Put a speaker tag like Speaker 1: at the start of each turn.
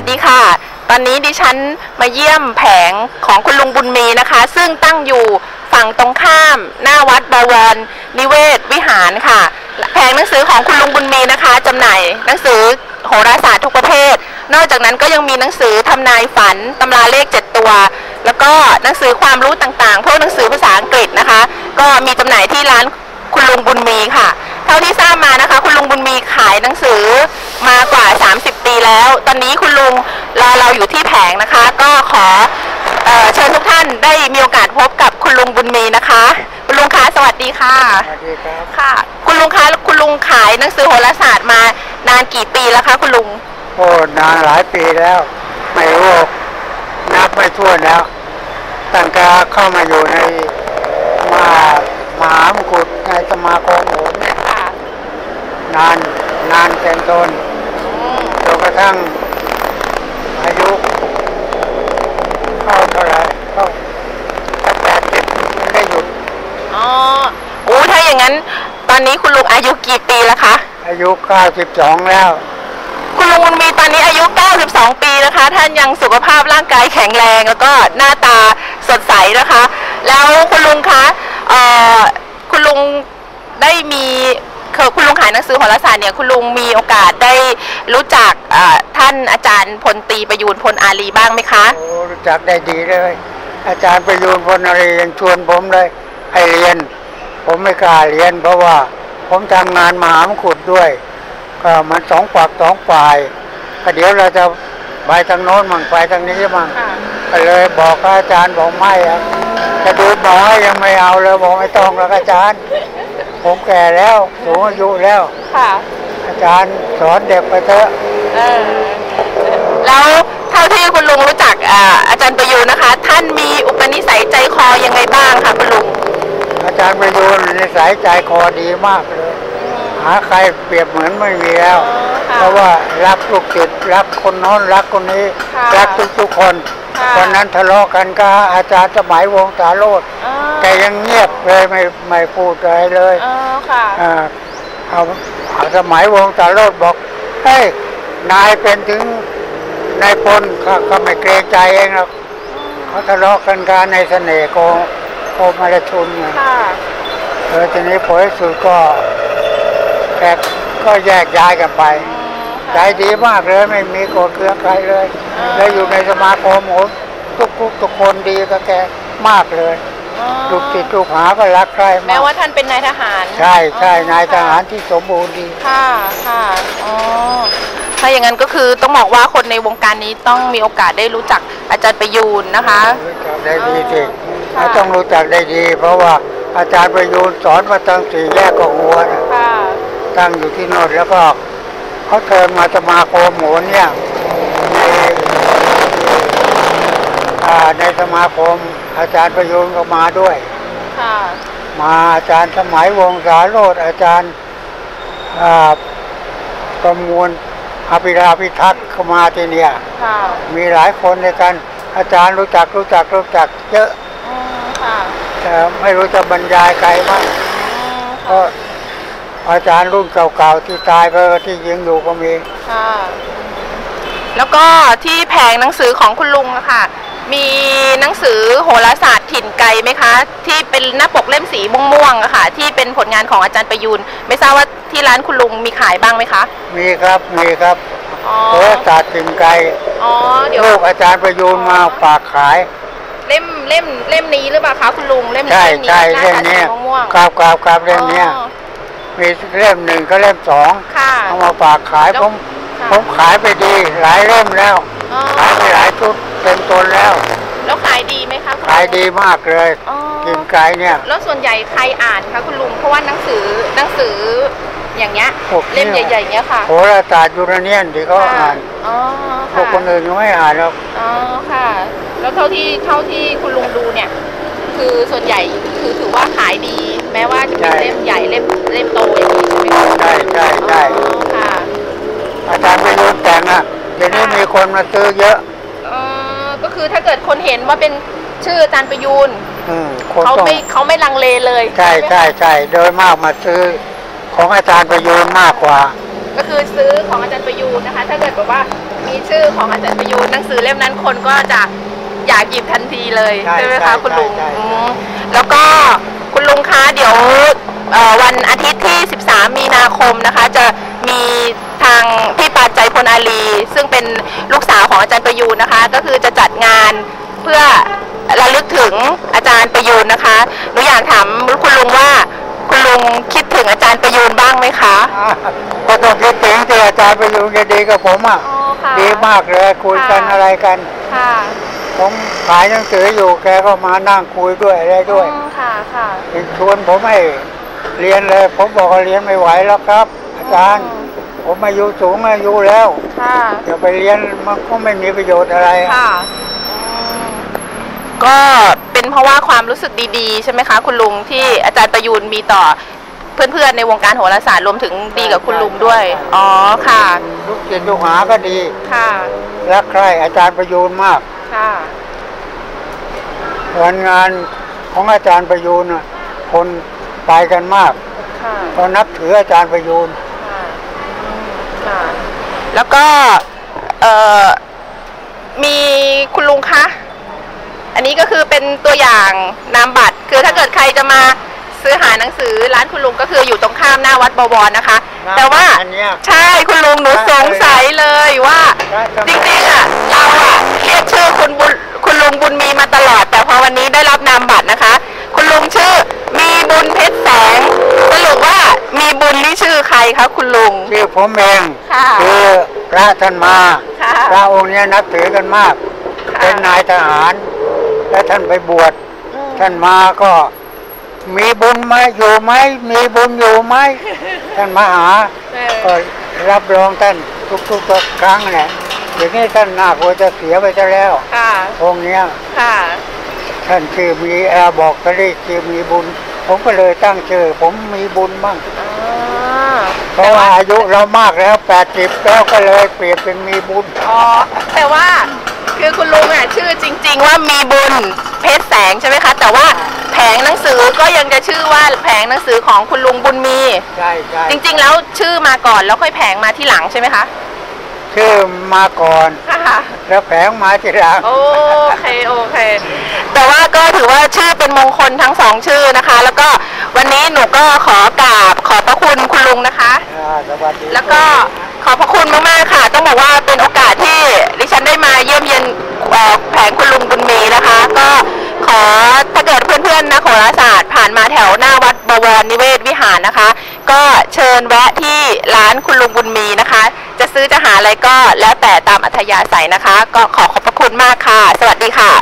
Speaker 1: วัสดีค่ะ ตอนนี้ดิฉันมาเยี่ยมแผงของคุณลุงบุญมีนะคะ ซึ่งตั้งอยู่ฝั่งตรงข้าม หน้าวัดบวรนิเวศวิหารค่ะ แผงหนังสือของคุณลุงบุญมีนะคะจำหน่ายหนังสือโหราศาสตร์ทุกประเภท นอกจากนั้นก็ยังมีหนังสือทำนายฝันตำราเลข7ตัว แล้วก็หนังสือความรู้ต่างๆพวกหนังสือภาษาอังกฤษนะคะ ก็มีจำหน่ายที่ร้านคุณลุงบุญมีค่ะ เท่าที่ทราบมานะคะ คุณลุงบุญมีขายหนังสือ มากว่า 30 ปีแล้ว ตอนนี้คุณลุงรอเราอยู่ที่แผงนะคะ ก็ขอเอ่อเชิญทุกท่านได้มีโอกาสพบกับคุณลุงบุญมีนะคะ คุณลุงคะสวัสดีค่ะ
Speaker 2: สวัสดีครับ
Speaker 1: ค่ะ คุณลุงคะคุณลุงขายหนังสือโหราศาสตร์มานานกี่ปีแล้วคะ คุณลุง
Speaker 2: โอ้นานหลายปีแล้ว ไม่รู้นับไม่ถ้วนแล้ว ตั้งแต่เข้ามาอยู่ในมามหามกุฏในสมาคมโหนเนี่ย
Speaker 1: ค่ะ
Speaker 2: นานนานเต็มตนจนก ระทั่งอายุเข้าเท่าไหร่เข้าตั้งแต่สิบไม่ได้หยุด
Speaker 1: อ๋อโอ้ถ้าอย่างนั้น ตอนนี้คุณลุงอายุกี่ปีแล้วคะ
Speaker 2: อายุเก้าสิบสองแล้ว
Speaker 1: คุณลุงบุญมีตอนนี้อายุ 92 ปีนะคะ ท่านยังสุขภาพร่างกายแข็งแรงแล้วก็หน้าตาสดใสนะคะ แล้วคุณลุงคะเอ่อคุณลุงได้มี คือคุณลุงขายหนังสือโหราศาสตร์เนี่ยคุณลุงมีโอกาสได้รู้จักเอ่อท่านอาจารย์พลตรีประยูนพลอารีบ้างไหมคะ
Speaker 2: โอ้รู้จักได้ดีเลย อาจารย์ประยูนพลนรียังชวนผมเลยให้เรียน ผมไม่กล้าเรียน เพราะว่าผมทำงานมหามขุดด้วย ก็มันสองฝักสองฝ่ายก็เดี๋ยวเราจะไปทางโน้นมั่งไปทางนี้มั่ง
Speaker 1: ค่ะ
Speaker 2: ก็เลยบอกกับอาจารย์บอกไม่อะจะดูหมอยังไม่เอาเลยบอกไม่ต้องแล้วอาจารย์ ผมแก่แล้วสูงอายุแล้ว
Speaker 1: ค่ะ
Speaker 2: อาจารย์สอนเด็กไปเถอะ
Speaker 1: เออแล้วเท่าที่คุณลุงรู้จักอ่าอาจารย์ประยูนนะคะ ท่านมีอุปนิสัยใจคอยังไงบ้างคะคุณลุง
Speaker 2: อาจารย์ประยูนในสายใจคอดีมากเลย หาใครเปรียบเหมือนไม่มีแล้ว
Speaker 1: อ๋อค่ะ
Speaker 2: เพราะว่ารักลูกศิษย์รักคนโน้นรักคนนี้
Speaker 1: ค่ะ
Speaker 2: รักทุกๆคน
Speaker 1: ค่ะ
Speaker 2: วันนั้นทะเลาะกันก็อาจารย์สมัยวงศ์สาโรด
Speaker 1: อ๋อ
Speaker 2: แกยังเงียบเลยไม่ไม่พูดอะไรเลย
Speaker 1: อ๋อค่ะ
Speaker 2: อ่าเอาเอาสมัยวงศ์สาโรดบอกเฮ้ยนายเป็นถึงนายพลเขาเขาไม่เกรงใจเองหรอกเขาทะเลาะกันกันในเสน่ห์โกโกมาลชุนไง
Speaker 1: ค่ะ
Speaker 2: เออทีนี้ผลที่สุดก็แกก็แยกย้ายกันไป ใจดีมากเลยไม่มีโกรธเคืองใครเลย
Speaker 1: อ่า
Speaker 2: แล้วอยู่ในสมาคมโอ้ทุกทุกทุกคนดีกับแกมากเลย
Speaker 1: อ๋อ
Speaker 2: ลูกศิษย์ลูกหาก็รักใคร
Speaker 1: แม้
Speaker 2: มาก
Speaker 1: ว่าท่านเป็นนายทหาร
Speaker 2: ใช่ใช่
Speaker 1: อ๋อนา
Speaker 2: ยทหารที่สมบูรณ์ดี
Speaker 1: ค่ะค่ะอ๋อถ้าอย่างนั้นก็คือต้องบอกว่าคนในวงการนี้ต้องมีโอกาสได้รู้จักอาจารย์ประยูนนะคะ
Speaker 2: รู้จักได้ดีสิ
Speaker 1: ค่ะ
Speaker 2: เขาต้องรู้จักได้ดี เพราะว่าอาจารย์ประยูนสอนมาตั้งสี่แยกของหัวนะ
Speaker 1: ค่ะ
Speaker 2: ตั้งอยู่ที่โนนแล้วก็ เขาเชิญมาสมาคมโหนเนี่ยในอ่าในสมาคมอาจารย์ประยูนก็มาด้วย
Speaker 1: ค่ะ
Speaker 2: มาอาจารย์สมัยวงศาโรดอาจารย์อ่าประมวลอภิราพิทักษ์เข้ามาที่เนี่ย
Speaker 1: ค่ะ
Speaker 2: มีหลายคนในกันอาจารย์รู้จักรู้จักรู้จักเยอะ
Speaker 1: อืมค่ะ
Speaker 2: แต่ไม่รู้จะบรรยายใครบ้าง
Speaker 1: อืม
Speaker 2: เพราะ อาจารย์รุ่นเก่าๆที่ตายไปที่ยังอยู่ก็มี
Speaker 1: ค่ะแล้วก็ที่แผงหนังสือของคุณลุงอะค่ะ มีหนังสือโหราศาสตร์ถิ่นไกลไหมคะ ที่เป็นหน้าปกเล่มสีม่วงๆอะค่ะ ที่เป็นผลงานของอาจารย์ประยูนไม่ทราบว่าที่ร้านคุณลุงมีขายบ้างไหมคะ
Speaker 2: มีครับมีครับ
Speaker 1: อ๋อ
Speaker 2: โหราศาสตร์ถิ่นไกล
Speaker 1: อ๋อเดี๋ยว
Speaker 2: ลูกอาจารย์ประยูนมาฝากขาย
Speaker 1: เล่มเล่มเล่มนี้หรือเปล่าคะคุณลุงเล่มนี้
Speaker 2: ใช่
Speaker 1: เล่มนี้
Speaker 2: ใช่
Speaker 1: หน้า
Speaker 2: เล่ม
Speaker 1: ตาสี
Speaker 2: เนี้ย
Speaker 1: ม่วงๆ
Speaker 2: ครับครับครับเล่มเนี้ย
Speaker 1: อ๋อ
Speaker 2: มีเล่มหนึ่งก็เล่มสอง
Speaker 1: ค่ะ
Speaker 2: เอามาฝากขาย
Speaker 1: แล้ว
Speaker 2: ผม
Speaker 1: ค่ะ
Speaker 2: ผมขายไปดีหลายเล่มแล้ว
Speaker 1: อ๋อ
Speaker 2: ขายไปหลายชุดเป็นตนแล้ว
Speaker 1: แล้วขายดีไหมคะคุณลุง
Speaker 2: ขายดีมากเลย
Speaker 1: อ๋อ
Speaker 2: กินไก่เนี่ย
Speaker 1: แล้วส่วนใหญ่ใครอ่านคะคุณลุงเพราะว่าหนังสือหนังสืออย่างเงี้ย
Speaker 2: พวก
Speaker 1: เล่มใหญ่ๆเงี้ยค่ะ
Speaker 2: โหราศาสตร์ยูเรเนียนที่เขาอ่าน
Speaker 1: อ๋อ
Speaker 2: พวก
Speaker 1: ค่ะ
Speaker 2: คนอื่นยังไม่อ่านหรอก
Speaker 1: อ๋อค่ะ แล้วเท่าที่เท่าที่คุณลุงดูเนี่ย คือส่วนใหญ่คือถือว่าขายดี แม้ว่าจะเป็นเล่มใหญ่เล่มเล่มโตอย่างนี้ใช่ไหมคะ
Speaker 2: ใช่ใช่ใช่
Speaker 1: อ๋อค่ะ
Speaker 2: อาจารย์ไปรู้แต่งอะเดี๋ยวนี้มีคนมาซื้อเยอะ
Speaker 1: เออก็คือถ้าเกิดคนเห็นว่าเป็นชื่ออาจารย์ประยูน
Speaker 2: อืมคน
Speaker 1: เขา
Speaker 2: ต้อง
Speaker 1: ไม่เขาไม่ลังเลเลย
Speaker 2: ใช่
Speaker 1: ไหมคะ
Speaker 2: ใช่ใช่โดยมากมาซื้อของอาจารย์ประยูนมากกว่า
Speaker 1: อก็คือซื้อของอาจารย์ประยูนนะคะ ถ้าเกิดแบบว่ามีชื่อของอาจารย์ประยูนหนังสือเล่มนั้นคนก็จะ อยากหยิบทันทีเลย
Speaker 2: ใช่
Speaker 1: ใช่ไหม
Speaker 2: ใช่
Speaker 1: คะคุณลุง
Speaker 2: ใช่ใช่
Speaker 1: อืมแล้วก็คุณลุงคะเดี๋ยวเอ่อวันอาทิตย์ที่ 13 มีนาคมนะคะ จะมีทางพี่ปานใจพลอาลี ซึ่งเป็นลูกสาวของอาจารย์ประยูนนะคะ ก็คือจะจัดงานเพื่อระลึกถึงอาจารย์ประยูนนะคะหนูอยากถามคุณลุงว่าคุณลุงคิดถึงอาจารย์ประยูนบ้างไหมคะ
Speaker 2: อ่าก็ต้องคิดถึงที่อาจารย์ไปอยู่แกดีกับผมอะ
Speaker 1: อ๋อค่ะ
Speaker 2: ดีมากเลยคุยกัน
Speaker 1: ค่ะ
Speaker 2: อะไรกัน
Speaker 1: ค่ะ
Speaker 2: ผมขายหนังสืออยู่แกก็มานั่งคุยด้วยอะไรด้วย
Speaker 1: อ๋อค่ะค่ะ
Speaker 2: ชวนผมให้เรียนเลย ผมบอกว่าเรียนไม่ไหวแล้วครับ อาจารย์ ผมอายุสูงอายุแล้ว
Speaker 1: ค่ะ
Speaker 2: จะไปเรียนมันก็ไม่มีประโยชน์อะไร
Speaker 1: ค่ะก็เป็นเพราะว่าความรู้สึกดีๆ ใช่ไหมคะ คุณลุงที่อาจารย์ประยูนมีต่อเพื่อนๆในวงการโหราศาสตร์รวมถึงดีกับคุณลุงด้วย อ๋อค่ะ
Speaker 2: ลูกศิษย์ลูกหาก็ดี
Speaker 1: ค่ะ
Speaker 2: รักใคร่อาจารย์ประยูนมาก
Speaker 1: ค่ะ
Speaker 2: วันงานของอาจารย์ประยูนน่ะคนไปกันมาก
Speaker 1: ค่ะ
Speaker 2: เพราะนับถืออาจารย์ประยูน
Speaker 1: ค่ะอืมค่ะแล้วก็เอ่อมีคุณลุงคะ อันนี้ก็คือเป็นตัวอย่างนามบัตร คือถ้าเกิดใครจะมาซื้อหาหนังสือร้านคุณลุงก็คืออยู่ตรงข้ามหน้าวัดบวรนะคะ แต่ว่า
Speaker 2: อันเนี้ย
Speaker 1: ใช่คุณลุงหนูสงสัยเลยว่า
Speaker 2: ใช่
Speaker 1: จริงๆอะ คุณบุญคุณลุงบุญมีมาตลอด แต่พอวันนี้ได้รับนามบัตรนะคะ คุณลุงชื่อมีบุญเพชรแสงสรุปว่ามีบุญนี่ชื่อใครคะคุณลุง
Speaker 2: ชื่อผมเอง
Speaker 1: ค่ะ
Speaker 2: คือพระท่านมา
Speaker 1: ค่ะ
Speaker 2: พระองค์เนี้ยนับถือกันมาก
Speaker 1: ค่ะ
Speaker 2: เป็นนายทหาร และท่านไปบวช
Speaker 1: อืม
Speaker 2: ท่านมาก็ มีบุญไหมอยู่ไหมมีบุญอยู่ไหม ท่านมาหา
Speaker 1: เอ
Speaker 2: ก็
Speaker 1: อ
Speaker 2: รับรองท่านทุกๆครั้งแหละเดี๋ยวนี้ท่านนาคจะเสียไปซะแล้ว
Speaker 1: ค่ะ
Speaker 2: องค์เนี้ย
Speaker 1: ค่ะ
Speaker 2: ท่านชื่อมีแอร์บอกก็เรียกชื่อมีบุญ ผมก็เลยตั้งชื่อ ผมมีบุญบ้าง
Speaker 1: อ๋อ
Speaker 2: เพราะว่าอายุเรามากแล้วแปดสิบแล้วก็เลยเปลี่ยนเป็นมีบุญ
Speaker 1: อ๋อแต่ว่าคือคุณลุงอะชื่อจริง ๆ ว่ามีบุญเพชรแสงใช่ไหมคะ แต่ว่าแผงหนังสือก็ยังจะชื่อว่าแผงหนังสือของคุณลุงบุญมี
Speaker 2: ใช่ใช่
Speaker 1: จริง ๆ แล้วชื่อมาก่อนแล้วค่อยแผงมาที่หลังใช่ไหมคะ
Speaker 2: ชื่อมาก่อน
Speaker 1: ค่ะ
Speaker 2: แล้วแผงมาทีหลัง
Speaker 1: โอเคโอเค แต่ว่าก็ถือว่าชื่อเป็นมงคลทั้งสองชื่อนะคะ แล้วก็วันนี้หนูก็ขอกราบขอบพระคุณคุณลุงนะคะ
Speaker 2: อ่าสวัสดี
Speaker 1: แล้วก็ขอบพระคุณมากๆค่ะ ต้องบอกว่าเป็นโอกาสที่ดิฉันได้มาเยี่ยมเยียนเอ่อแผงคุณลุงบุญมีนะคะ ก็ขอถ้าเกิดเพื่อนๆนักโหราศาสตร์ผ่านมาแถวหน้าวัดบวรนิเวศวิหารนะคะก็ เชิญแวะที่ร้านคุณลุงบุญมีนะคะ จะซื้อจะหาอะไรก็แล้วแต่ตามอัธยาศัยนะคะ ก็ขอขอบพระคุณมากค่ะ สวัสดีค่ะ